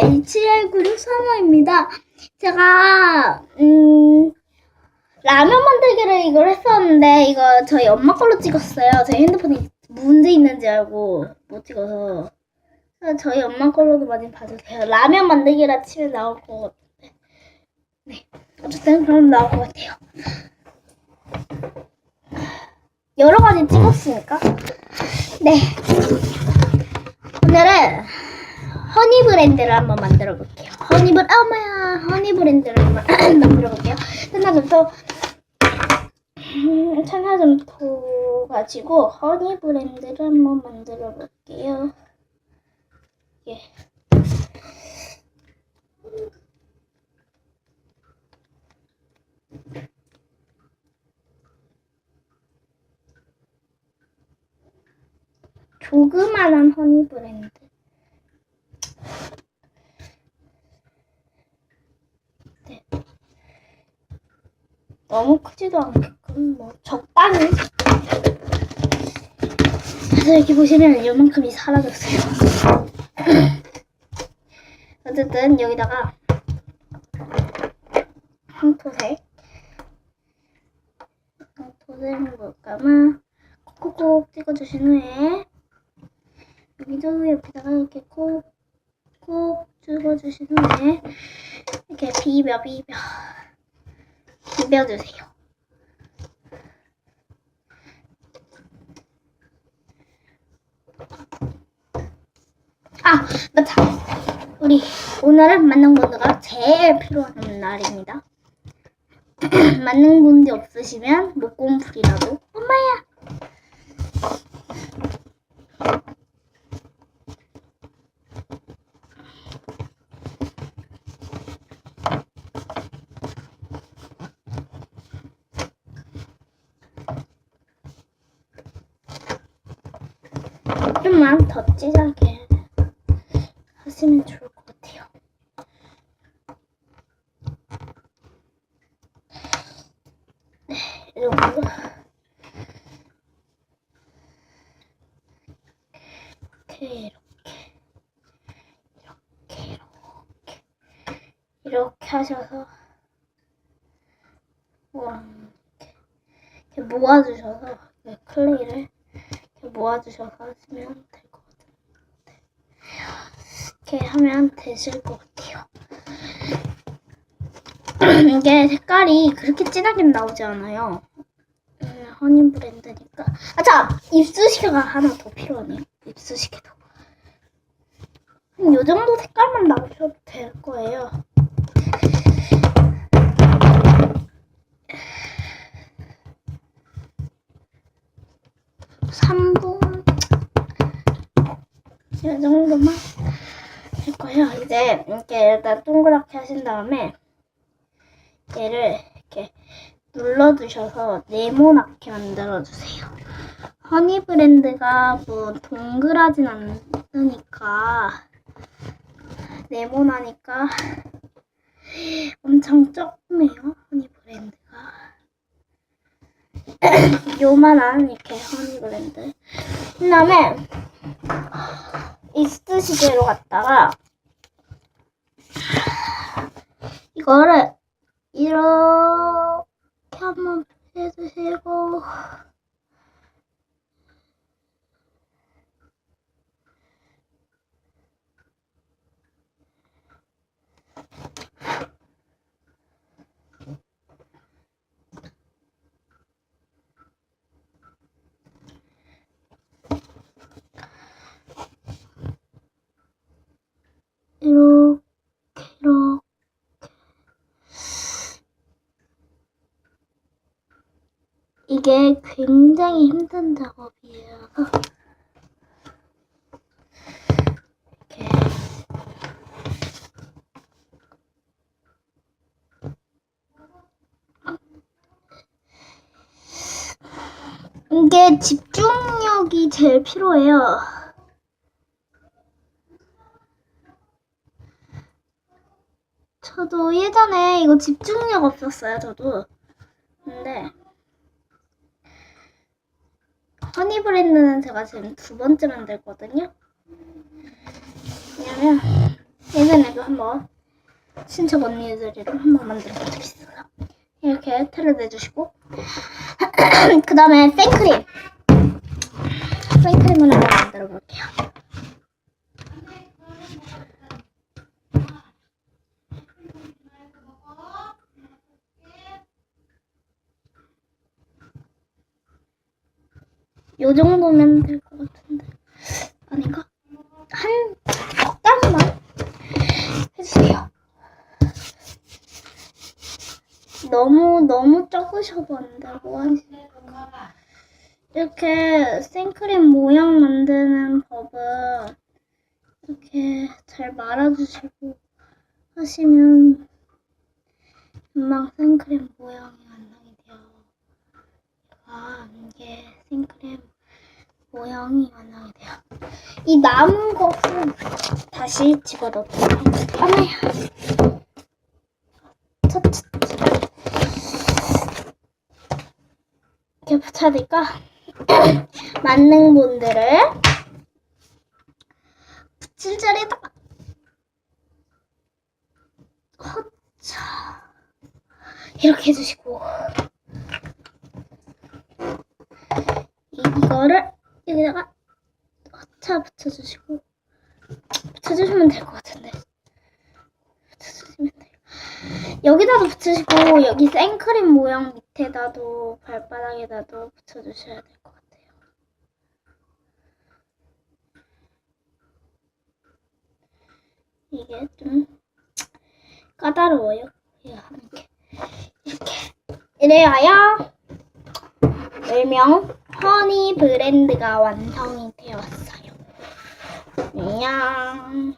H19635입니다. 제가, 음, 라면 만들기를 이걸 했었는데, 이거 저희 엄마 걸로 찍었어요. 저희 핸드폰이 문제 있는지 알고 못 찍어서. 저희 엄마 걸로도 많이 봐주세요. 라면 만들기라 치면 나올 것 같은데. 네. 어쨌든 그럼 나올 것 같아요. 여러 가지 찍었으니까. 네. 허니 브랜드를 한번 만들어 볼게요. 허니 브랜드, 어머야, 허니 브랜드를 한번 만들어 볼게요. 천하점토, 음, 천하점토 가지고 허니 브랜드를 한번 만들어 볼게요. 예. 조그만한 허니 브랜드. 너무 크지도 않게끔 뭐 적당히. 그래서 여기 보시면 이만큼이 사라졌어요. 어쨌든 여기다가 황토색 황토색 뭘까만 콕콕콕 찍어주신 후에 여기도 옆에다가 이렇게 콕콕 찍어주신 후에 이렇게 비벼 비벼 비벼주세요. 아 맞다. 우리 오늘은 만능본드가 제일 필요한 날입니다. 만능본드 없으시면 목공풀이라도 엄마야. 좀만 더 진하게 하시면 좋을 것 같아요. 네, 이 정도. 이렇게, 이렇게, 이렇게, 이렇게, 이렇게 하셔서, 이렇게, 이렇게 모아주셔서, 이 클레이를 이렇게 모아주셔서 하시면 될 것 같아요. 이렇게 하면 되실 것 같아요. 이게 색깔이 그렇게 진하게 나오지 않아요. 음, 허니 브랜드니까. 아, 자! 입수시개가 하나 더 필요하네요. 입수시개도. 이 정도 색깔만 나오셔도 될 거예요. 이제 이렇게 일단 동그랗게 하신 다음에 얘를 이렇게 눌러주셔서 네모나게 만들어주세요. 허니 브랜드가 뭐 동그라진 않으니까 네모나니까 엄청 적네요. 허니 브랜드가. 요만한 이렇게 허니 브랜드. 그 다음에 이스트 시계로 갔다가 이거를 이렇게 한번 해주시고 이렇게 이렇게 이게 굉장히 힘든 작업이에요. 이게 집중력이 제일 필요해요. 저도 예전에 이거 집중력 없었어요, 저도. 근데 허니 브랜드는 제가 지금 두 번째 만들거든요. 왜냐면 얘는 한번 친척 언니들이랑 한번 만들어 보겠어요. 이렇게 틀을 내주시고 그 다음에 생크림 생크림을 한번 만들어 볼게요. 요 정도면 될 것 같은데 아닌가? 한 적당히만 해주세요. 너무 너무 적으셔도 안 되고 한 이렇게 생크림 모양 만드는 법은 이렇게 잘 말아주시고 하시면 금방 생크림 모양이 완성이 돼요. 아, 이게 생크림 모양이 완성이 돼요. 이 남은 것은 다시 집어넣도록 하겠습니다. 이렇게 붙여니까 만능본들을 붙일 자리에다가 허차 이렇게 해주시고 이- 이거를 여기다가 허차 붙여주시고 붙여주시면 될 것 같은데 붙여주시면 돼요. 여기다도 붙이시고 여기 생크림 모양 밑에다도 발바닥에다도 붙여주셔야 될 것 같아요. 이게 좀 까다로워요. 이거 하는 게 이렇게 이래야 일명 허니 브랜드가 완성이 되었어요. 안녕.